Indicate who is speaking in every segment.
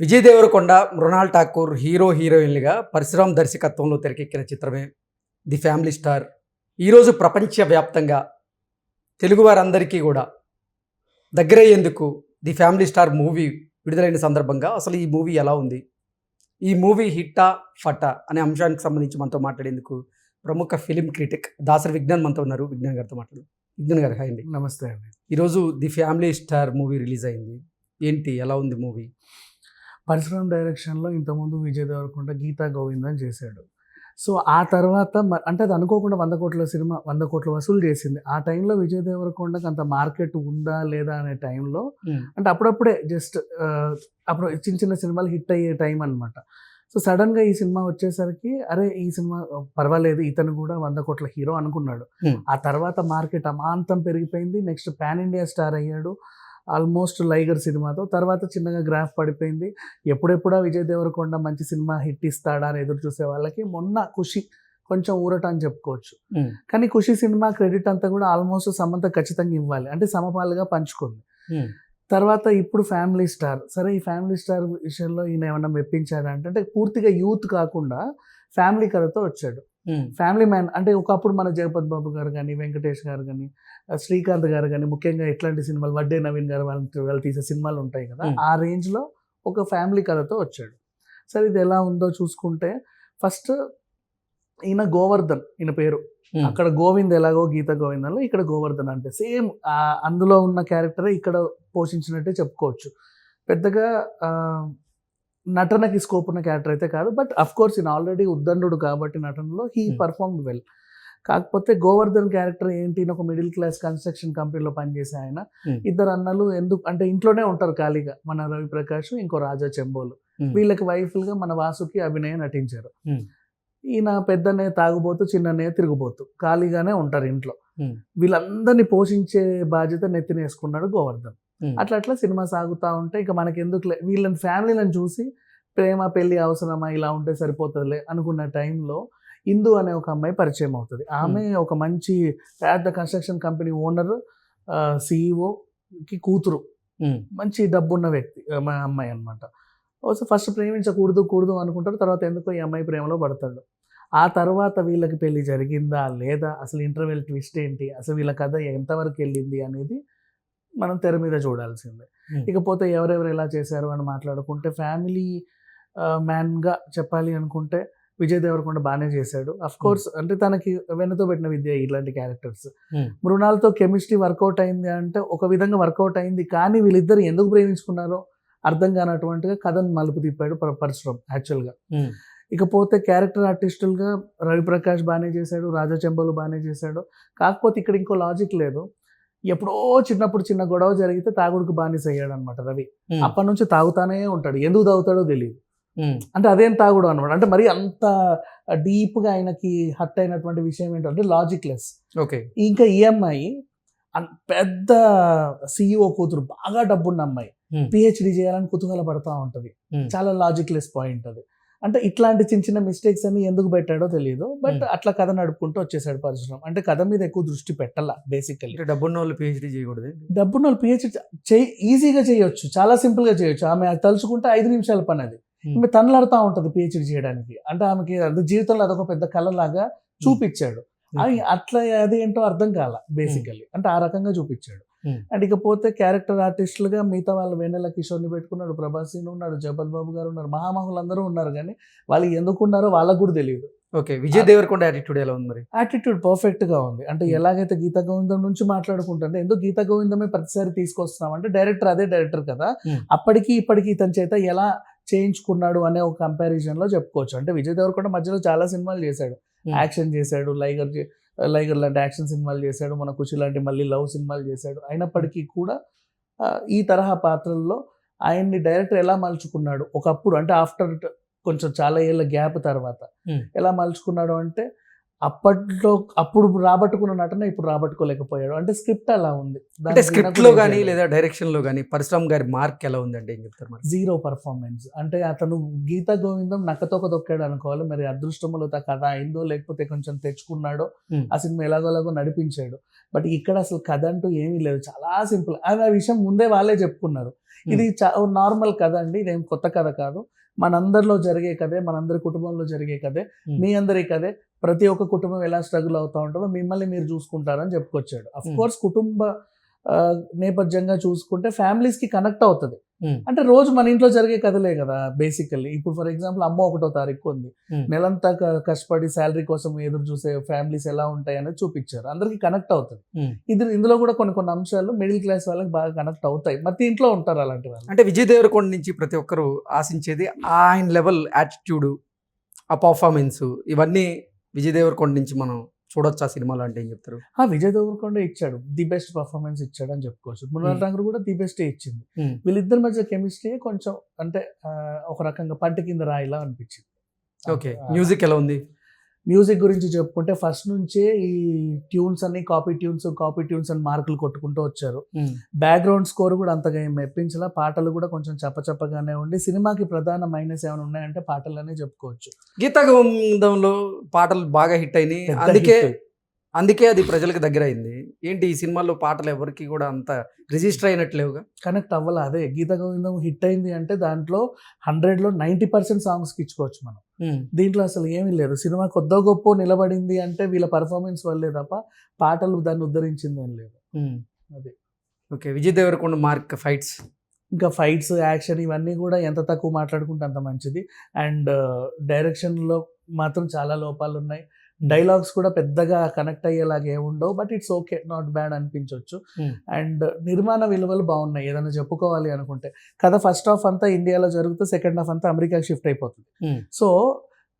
Speaker 1: Vijay Devarakonda Mrunal Thakur hero హీరోయిన్లుగా పరశురామ్ దర్శకత్వంలో తెరకెక్కిన చిత్రమే ది ఫ్యామిలీ స్టార్. ఈరోజు ప్రపంచవ్యాప్తంగా తెలుగు వారందరికీ కూడా దగ్గరయ్యేందుకు ది ఫ్యామిలీ స్టార్ మూవీ విడుదలైన సందర్భంగా అసలు ఈ మూవీ ఎలా ఉంది? ఈ మూవీ హిట్టా ఫటా అనే అంశానికి సంబంధించి మనతో మాట్లాడేందుకు ప్రముఖ ఫిలిం క్రిటిక్ దాసరి విజ్ఞాన్ మనతో ఉన్నారు. విజ్ఞాన్ గారితో మాట్లాడు. విజ్ఞాన్ గారు హాయ్ అండి.
Speaker 2: నమస్తే అండి.
Speaker 1: ఈరోజు the family star movie release అయింది. ఏంటి? ఎలా ఉంది మూవీ?
Speaker 2: పరశురామ్ డైరెక్షన్లో ఇంతకుముందు విజయ్ దేవరకొండ గీతా గోవిందం చేశాడు. సో ఆ తర్వాత అంటే అది అనుకోకుండా వంద కోట్ల సినిమా వంద కోట్ల వసూలు చేసింది. ఆ టైంలో విజయ్ దేవరకొండకి అంత మార్కెట్ ఉందా లేదా అనే టైంలో అంటే అప్పుడప్పుడే జస్ట్ అప్పుడు చిన్న చిన్న సినిమాలు హిట్ అయ్యే టైం అనమాట సో సడన్గా ఈ సినిమా వచ్చేసరికి అరే ఈ సినిమా పర్వాలేదు ఇతను కూడా వంద కోట్ల హీరో అనుకున్నాడు. ఆ తర్వాత మార్కెట్ అమాంతం పెరిగిపోయింది. నెక్స్ట్ పాన్ ఇండియా స్టార్ అయ్యాడు. ఆల్మోస్ట్ లైగర్ సినిమాతో. తర్వాత చిన్నగా గ్రాఫ్ పడిపోయింది. ఎప్పుడెప్పుడా విజయ్ దేవరకొండ మంచి సినిమా హిట్ ఇస్తాడా అని ఎదురు చూసే వాళ్ళకి మొన్న ఖుషి కొంచెం ఊరట అని చెప్పుకోవచ్చు. కానీ ఖుషి సినిమా క్రెడిట్ అంతా కూడా ఆల్మోస్ట్ సమంత ఖచ్చితంగా ఇవ్వాలి. అంటే సమపాలుగా పంచుకుంది. తర్వాత ఇప్పుడు ఫ్యామిలీ స్టార్. సరే ఈ ఫ్యామిలీ స్టార్ విషయంలో ఈయన ఏమన్నా మెప్పించాడా అంటే అంటే పూర్తిగా యూత్ కాకుండా ఫ్యామిలీ కథతో వచ్చాడు. ఫ్యామిలీ మ్యాన్ అంటే ఒకప్పుడు మన జగపతి బాబు గారు కానీ వెంకటేష్ గారు కానీ శ్రీకాంత్ గారు కానీ ముఖ్యంగా ఎట్లాంటి సినిమాలు వడ్డే నవీన్ గారు వాళ్ళు వాళ్ళు తీసే సినిమాలు ఉంటాయి కదా. ఆ రేంజ్లో ఒక ఫ్యామిలీ కథతో వచ్చాడు. సరే ఇది ఎలా ఉందో చూసుకుంటే ఫస్ట్ ఈయన గోవర్ధన్ ఈయన పేరు. అక్కడ గోవింద్ ఎలాగో గీత గోవిందంలో ఇక్కడ గోవర్ధన్ అంటే సేమ్ అందులో ఉన్న క్యారెక్టరే ఇక్కడ పోషించినట్టే చెప్పుకోవచ్చు. పెద్దగా నటనకి స్కోప్ ఉన్న క్యారెక్టర్ అయితే కాదు బట్ అఫ్ కోర్స్ ఈయన ఆల్రెడీ ఉద్దండు కాబట్టి నటనలో హీ. పర్ఫార్మ్ వెల్ కాకపోతే గోవర్ధన్ క్యారెక్టర్ ఏంటి ఒక మిడిల్ క్లాస్ కన్స్ట్రక్షన్ కంపెనీలో పనిచేసే ఆయన
Speaker 1: Hmm.
Speaker 2: ఇద్దరు అన్నలు ఎందుకు అంటే ఇంట్లోనే ఉంటారు ఖాళీగా మన రవి ప్రకాష్ ఇంకో రాజా చెంబోలు
Speaker 1: Hmm.
Speaker 2: వీళ్ళకి వైఫ్లుగా మన వాసుకి అభినయ నటించారు
Speaker 1: Hmm.
Speaker 2: ఈయన పెద్దనే తాగుబోతు చిన్ననే తిరుగుబోతు ఖాళీగానే ఉంటారు ఇంట్లో. వీళ్ళందరినీ పోషించే బాధ్యత నెత్తినేసుకున్నాడు గోవర్ధన్. అట్లా అట్లా సినిమా సాగుతూ ఉంటే ఇక మనకి ఎందుకు వీళ్ళని ఫ్యామిలీలను చూసి ప్రేమ పెళ్ళి అవసరమా? ఇలా ఉంటే సరిపోతుందిలే అనుకున్న టైంలో ఇందు అనే ఒక అమ్మాయి పరిచయం అవుతుంది. ఆమె ఒక మంచి పెద్ద కన్స్ట్రక్షన్ కంపెనీ ఓనర్ సిఇఓకి కూతురు. మంచి డబ్బున్న వ్యక్తి మా అమ్మాయి అనమాట ఫస్ట్ ప్రేమించకూడదు కూడదు అనుకుంటారు తర్వాత ఎందుకో ఈ అమ్మాయి ప్రేమలో పడతాడు. ఆ తర్వాత వీళ్ళకి పెళ్ళి జరిగిందా లేదా? అసలు ఇంటర్వెల్ ట్విస్ట్ ఏంటి? అసలు వీళ్ళ కథ ఎంతవరకు వెళ్ళింది అనేది మనం తెర మీద చూడాల్సిందే. ఇకపోతే ఎవరెవరు ఎలా చేశారు అని మాట్లాడుకుంటే ఫ్యామిలీ మ్యాన్గా చెప్పాలి అనుకుంటే విజయ్ దేవరకొండ బాగానే చేశాడు. అఫ్ కోర్స్ అంటే తనకి వెన్నతో పెట్టిన విద్య ఇలాంటి క్యారెక్టర్స్. మృణాల్తో కెమిస్ట్రీ వర్కౌట్ అయింది అంటే ఒక విధంగా వర్కౌట్ అయింది కానీ వీళ్ళిద్దరు ఎందుకు ప్రేమించుకున్నారో అర్థం కానటువంటిగా కథను మలుపు తిప్పాడు పర- పరశురామ్ యాక్చువల్గా ఇకపోతే క్యారెక్టర్ ఆర్టిస్టులుగా రవిప్రకాష్ బాగానే చేశాడు రాజా చెంబలు బాగానే చేశాడు. కాకపోతే ఇక్కడ ఇంకో లాజిక్ లేదు. ఎప్పుడో చిన్నప్పుడు చిన్న గొడవ జరిగితే తాగుడుకు బానిస అయ్యాడు అనమాట రవి అప్పటి నుంచి తాగుతానే ఉంటాడు. ఎందుకు తాగుతాడో తెలియదు అంటే అదేం తాగుడు అనమాట. అంటే మరి అంత డీప్గా ఆయనకి హట్ అయినటువంటి విషయం ఏంటంటే లాజిక్ లెస్
Speaker 1: ఓకే.
Speaker 2: ఇంకా ఈ అమ్మాయి పెద్ద సిఇఓ కూతురు బాగా డబ్బున్న అమ్మాయి. పిహెచ్డి చేయాలని కుతూహల పడతా ఉంటుంది చాలా లాజిక్ లెస్ పాయింట్ అది. అంటే ఇట్లాంటి చిన్న చిన్న మిస్టేక్స్ అన్ని ఎందుకు పెట్టాడో తెలియదు బట్. అట్లా కథ నడుపుకుంటూ వచ్చేసాడు పరశురామ్. అంటే కథ మీద ఎక్కువ దృష్టి పెట్టాల బేసికలీ
Speaker 1: అంటే డబ్బున్న వాళ్ళు పిహెచ్డీ చేయకూడదు
Speaker 2: డబ్బున్న వాళ్ళు పిహెచ్డి చేయి ఈజీగా చేయొచ్చు చాలా సింపుల్గా చేయొచ్చు. ఆమె తలుచుకుంటే ఐదు నిమిషాల పని అది. ఆమె తనలాడుతూ ఉంటుంది పిహెచ్డి చేయడానికి. అంటే ఆమెకి అది జీవితంలో అదొక పెద్ద కళలాగా చూపించాడు. అది అట్లా అదేంటో అర్థం కాల బేసికలీ అంటే ఆ రకంగా చూపించాడు. అండ్ ఇకపోతే క్యారెక్టర్ ఆర్టిస్టులుగా మిగతా వాళ్ళు వెన్నెల కిషోర్ని పెట్టుకున్నాడు ప్రభాసీని ఉన్నాడు జగపతి బాబు గారు ఉన్నారు మహామహులు అందరూ ఉన్నారు కానీ వాళ్ళు ఎందుకు ఉన్నారో వాళ్ళకు కూడా తెలియదు.
Speaker 1: ఓకే విజయ్ దేవరకొండ యాటిట్యూడ్ ఎలా ఉంది మరి?
Speaker 2: యాటిట్యూడ్ పర్ఫెక్ట్గా ఉంది. అంటే
Speaker 1: Hmm.
Speaker 2: ఎలాగైతే గీతా గోవిందం నుంచి మాట్లాడుకుంటుంటే ఎందుకు గీతా గోవిందమే ప్రతిసారి తీసుకొస్తున్నాం అంటే డైరెక్టర్ అదే డైరెక్టర్ కదా.
Speaker 1: Hmm.
Speaker 2: అప్పటికి ఇప్పటికి ఇతని చేత ఎలా చేయించుకున్నాడు అనే ఒక కంపారిజన్లో చెప్పుకోవచ్చు. అంటే విజయ్ దేవరకొండ మధ్యలో చాలా సినిమాలు చేశాడు.
Speaker 1: Hmm.
Speaker 2: యాక్షన్ చేశాడు లైగర్ చే- లైగర్ లాంటి యాక్షన్ సినిమాలు చేశాడు మన కుషి లాంటి మళ్ళీ లవ్ సినిమాలు చేశాడు. అయినప్పటికీ కూడా ఈ తరహా పాత్రల్లో ఆయన్ని డైరెక్టర్ ఎలా మలుచుకున్నాడు? ఒకప్పుడు అంటే ఆఫ్టర్ కొంచెం చాలా ఏళ్ళ గ్యాప్ తర్వాత. ఎలా మలుచుకున్నాడు అంటే అప్పట్లో అప్పుడు రాబట్టుకున్న నటన ఇప్పుడు రాబట్టుకోలేకపోయాడు. అంటే స్క్రిప్ట్ అలా ఉంది.
Speaker 1: అంటే స్క్రిప్ట్లో కానీ లేదా డైరెక్షన్లో కానీ పరశురామ్ గారి మార్క్ ఎలా ఉందండి? ఏం చెప్తారు
Speaker 2: జీరో పర్ఫార్మెన్స్. అంటే అతను గీతా గోవిందం నక్కతోక దొక్కాడు అనుకోవాలి. మరి అదృష్టములో తా కథ అయిందో లేకపోతే కొంచెం తెచ్చుకున్నాడో. ఆ సినిమా ఎలాగోలాగో నడిపించాడు. బట్ ఇక్కడ అసలు కథ అంటూ ఏమీ లేదు. చాలా సింపుల్. అది ఆ విషయం ముందే వాళ్ళే చెప్పుకున్నారు. ఇది నార్మల్ కథ అండి. ఇదేం కొత్త కథ కాదు. మనందరిలో జరిగే కథే మనందరి కుటుంబంలో జరిగే కథే
Speaker 1: Hmm.
Speaker 2: మీ అందరి కథే ప్రతి ఒక్క కుటుంబం ఎలా స్ట్రగుల్ అవుతా ఉంటుందో మిమ్మల్ని మీరు చూసుకుంటారని చెప్పుకొచ్చాడు అఫ్
Speaker 1: Hmm.
Speaker 2: కోర్స్ కుటుంబ ఆ, నేపథ్యంగా చూసుకుంటే ఫ్యామిలీస్కి కనెక్ట్ అవుతుంది
Speaker 1: Hmm.
Speaker 2: అంటే రోజు మన ఇంట్లో జరిగే కథలే కదా బేసికల్లీ ఇప్పుడు ఫర్ ఎగ్జాంపుల్ అమ్మ ఒకటో తారీఖు ఉంది.
Speaker 1: Hmm.
Speaker 2: నెలంతా కష్టపడి శాలరీ కోసం ఎదురు చూసే ఫ్యామిలీస్ ఎలా ఉంటాయి అనేది చూపించారు. అందరికి కనెక్ట్ అవుతుంది.
Speaker 1: Hmm.
Speaker 2: ఇది ఇందులో కూడా కొన్ని కొన్ని అంశాలు మిడిల్ క్లాస్ వాళ్ళకి బాగా కనెక్ట్ అవుతాయి. ప్రతి ఇంట్లో ఉంటారు అలాంటి వాళ్ళు?
Speaker 1: అంటే విజయ్ దేవరకొండ నుంచి ప్రతి ఒక్కరు ఆశించేది ఆయన లెవెల్ యాటిట్యూడ్ ఆ పర్ఫార్మెన్స్ ఇవన్నీ విజయ్ దేవరకొండ నుంచి మనం చూడొచ్చు ఆ సినిమాలో అంటే ఏం చెప్తారు?
Speaker 2: ఆ విజయ్ దేవరకొండ ఇచ్చాడు. ది బెస్ట్ పర్ఫార్మెన్స్ ఇచ్చాడు అని చెప్పుకోవచ్చు. మృణాల్
Speaker 1: Hmm.
Speaker 2: ఠాకూర్ కూడా ది బెస్ట్ ఇచ్చింది.
Speaker 1: Hmm.
Speaker 2: వీళ్ళిద్దరి మధ్య కెమిస్ట్రీ కొంచెం అంటే ఒక రకంగా పంట కింద రాయిలా అనిపించింది.
Speaker 1: ఓకే. మ్యూజిక్ ఎలా ఉంది?
Speaker 2: మ్యూజిక్ గురించి చెప్పుకుంటే ఫస్ట్ నుంచే ఈ ట్యూన్స్ అన్ని కాపీ ట్యూన్స్ కాపీ ట్యూన్స్ అని మార్కులు కొట్టుకుంటూ వచ్చారు. బ్యాక్గ్రౌండ్ స్కోర్ కూడా అంతగా ఏం మెప్పించలా. పాటలు కూడా కొంచెం చప్పచప్పగానే ఉండి సినిమాకి ప్రధాన మైనస్ ఏమైనా ఉన్నాయంటే పాటలనే చెప్పుకోవచ్చు.
Speaker 1: గీతా గోవిందంలో పాటలు బాగా హిట్ అయినాయి. అందుకే. అందుకే అది ప్రజలకు దగ్గర అయింది ఏంటి ఈ సినిమాలో పాటలు ఎవరికి కూడా అంత రిజిస్టర్ అయినట్లేవుగా?
Speaker 2: కనెక్ట్ అవ్వాల. అదే గీత గోవిందం హిట్ అయింది అంటే దాంట్లో హండ్రెడ్లో నైంటీ పర్సెంట్ సాంగ్స్కి ఇచ్చుకోవచ్చు మనం. దీంట్లో అసలు ఏమీ లేదు. సినిమా కొద్ద గొప్ప నిలబడింది అంటే వీళ్ళ పర్ఫార్మెన్స్ వల్లే తప్ప పాటలు దాన్ని ఉద్ధరించింది ఏం లేదు. అది.
Speaker 1: Okay. Vijay Deverakonda mark fights?
Speaker 2: ఇంకా ఫైట్స్ యాక్షన్ ఇవన్నీ కూడా ఎంత తక్కువ మాట్లాడుకుంటే అంత మంచిది. అండ్ డైరెక్షన్లో మాత్రం చాలా లోపాలు ఉన్నాయి డైలాగ్స్ కూడా పెద్దగా కనెక్ట్ అయ్యేలాగా ఏముండవు but it's okay not bad అనిపించవచ్చు
Speaker 1: Hmm.
Speaker 2: అండ్ నిర్మాణ విలువలు బాగున్నాయి ఏదైనా చెప్పుకోవాలి అనుకుంటే. కథ ఫస్ట్ హాఫ్ అంతా ఇండియాలో జరుగుతూ సెకండ్ హాఫ్ అంతా అమెరికాకి షిఫ్ట్ అయిపోతుంది.
Speaker 1: Hmm.
Speaker 2: సో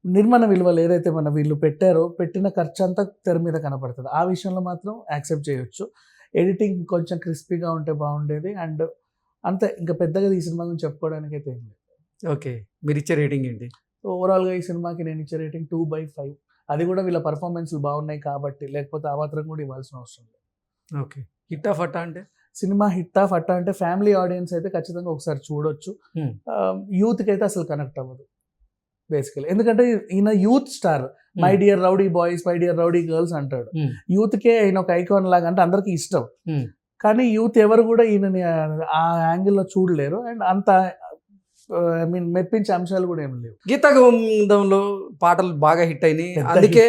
Speaker 2: నిర్మాణ విలువలు ఏదైతే మన వీళ్ళు పెట్టారో పెట్టిన ఖర్చు అంతా తెర మీద కనపడుతుంది. ఆ విషయంలో మాత్రం యాక్సెప్ట్ చేయొచ్చు. ఎడిటింగ్ కొంచెం క్రిస్పీగా ఉంటే బాగుండేది. అండ్ అంతే ఇంకా పెద్దగా ఈ సినిమా గురించి చెప్పుకోవడానికి అయితే ఏం లేదు.
Speaker 1: ఓకే మీరు ఇచ్చే రేటింగ్ ఏంటి?
Speaker 2: ఓవరాల్గా ఈ సినిమాకి నేను ఇచ్చే రేటింగ్ టూ బై ఫైవ్. అది కూడా వీళ్ళ పర్ఫార్మెన్స్లు బాగున్నాయి కాబట్టి లేకపోతే ఆ మాత్రం కూడా ఇవ్వాల్సిన అవసరం లేదు.
Speaker 1: ఓకే. హిట్ ఆఫ్ అట్టా అంటే?
Speaker 2: సినిమా హిట్ ఆఫ్ అట్టా అంటే ఫ్యామిలీ ఆడియన్స్ అయితే ఖచ్చితంగా ఒకసారి చూడొచ్చు. యూత్కి అయితే అసలు కనెక్ట్ అవ్వదు బేసికలీ. ఎందుకంటే ఈయన youth star. My dear rowdy boys my dear rowdy girls అంటాడు. యూత్కే ఈయన ఒక ఐకాన్ లాగా అంటే అందరికీ ఇష్టం. కానీ యూత్ ఎవరు కూడా ఈయనని ఆ యాంగిల్లో చూడలేరు. అండ్ అంత ఐ మీన్ మెప్పించే అంశాలు కూడా ఏం లేవు.
Speaker 1: గీతా గోవిందంలో పాటలు బాగా హిట్ అయినాయి. అందుకే.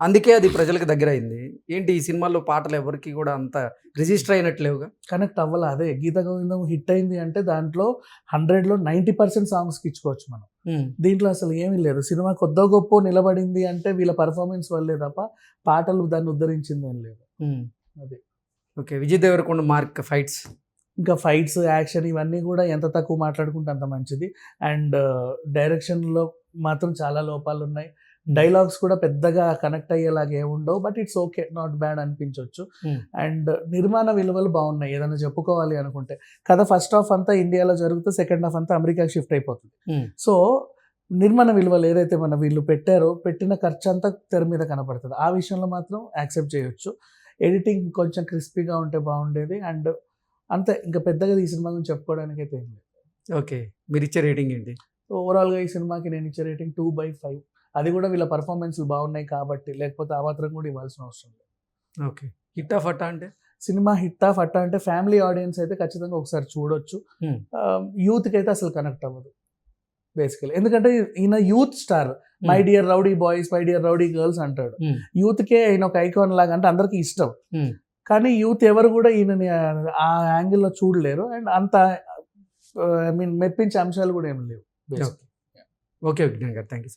Speaker 1: అందుకే అది ప్రజలకు దగ్గర అయింది ఏంటి ఈ సినిమాలో పాటలు ఎవరికి కూడా అంత రిజిస్టర్ అయినట్లేవుగా
Speaker 2: కనెక్ట్ అవ్వాల? అదే గీత గోవిందం హిట్ అయింది అంటే దాంట్లో హండ్రెడ్లో నైంటీ పర్సెంట్ సాంగ్స్కి ఇచ్చుకోవచ్చు మనం. దీంట్లో అసలు ఏమీ లేదు. సినిమా కొద్ద గొప్ప నిలబడింది అంటే వీళ్ళ పర్ఫార్మెన్స్ వల్లే తప్ప పాటలు దాన్ని ఉద్ధరించింది ఏం లేదు. అది.
Speaker 1: Okay. Vijay Deverakonda mark fights.
Speaker 2: ఇంకా ఫైట్స్ యాక్షన్ ఇవన్నీ కూడా ఎంత తక్కువ మాట్లాడుకుంటే అంత మంచిది. అండ్ డైరెక్షన్లో మాత్రం చాలా లోపాలు ఉన్నాయి డైలాగ్స్ కూడా పెద్దగా కనెక్ట్ అయ్యేలాగా ఏముండవు but it's okay not bad అనిపించవచ్చు. అండ్ నిర్మాణ విలువలు బాగున్నాయి. ఏదైనా చెప్పుకోవాలి అనుకుంటే. కథ ఫస్ట్ హాఫ్ అంతా ఇండియాలో జరుగుతూ సెకండ్ హాఫ్ అంతా అమెరికాకి షిఫ్ట్ అయిపోతుంది. సో నిర్మాణ విలువలు ఏదైతే మన వీళ్ళు పెట్టారో పెట్టిన ఖర్చు అంతా తెర మీద కనపడుతుంది. ఆ విషయంలో మాత్రం యాక్సెప్ట్ చేయొచ్చు. ఎడిటింగ్ కొంచెం క్రిస్పీగా ఉంటే బాగుండేది. అండ్ అంతే ఇంకా పెద్దగా ఈ సినిమా గురించి చెప్పుకోవడానికి అయితే ఏం లేదు.
Speaker 1: ఓకే. మీరు ఇచ్చే రేటింగ్ ఏంటి?
Speaker 2: ఓవరాల్గా ఈ సినిమాకి నేను ఇచ్చే రేటింగ్ టూ బై ఫైవ్. అది కూడా వీళ్ళ పర్ఫార్మెన్స్లు బాగున్నాయి కాబట్టి లేకపోతే ఆ మాత్రం కూడా ఇవ్వాల్సిన అవసరం లేదు.
Speaker 1: ఓకే. హిట్ ఆఫ్ అట్టా అంటే?
Speaker 2: సినిమా హిట్ ఆఫ్ అట్టా అంటే ఫ్యామిలీ ఆడియన్స్ అయితే ఖచ్చితంగా ఒకసారి చూడొచ్చు. యూత్కి అయితే అసలు కనెక్ట్ అవ్వదు బేసికలీ. ఎందుకంటే ఈయన youth star. My dear rowdy boys my dear rowdy girls అంటాడు. యూత్కే ఈయన ఒక ఐకాన్ లాగా అంటే అందరికీ ఇష్టం. కానీ యూత్ ఎవరు కూడా ఈయనని ఆ యాంగిల్లో చూడలేరు. అండ్ అంత ఐ మీన్ మెప్పించే అంశాలు కూడా ఏం లేవు.
Speaker 1: ఓకే. Okay thank you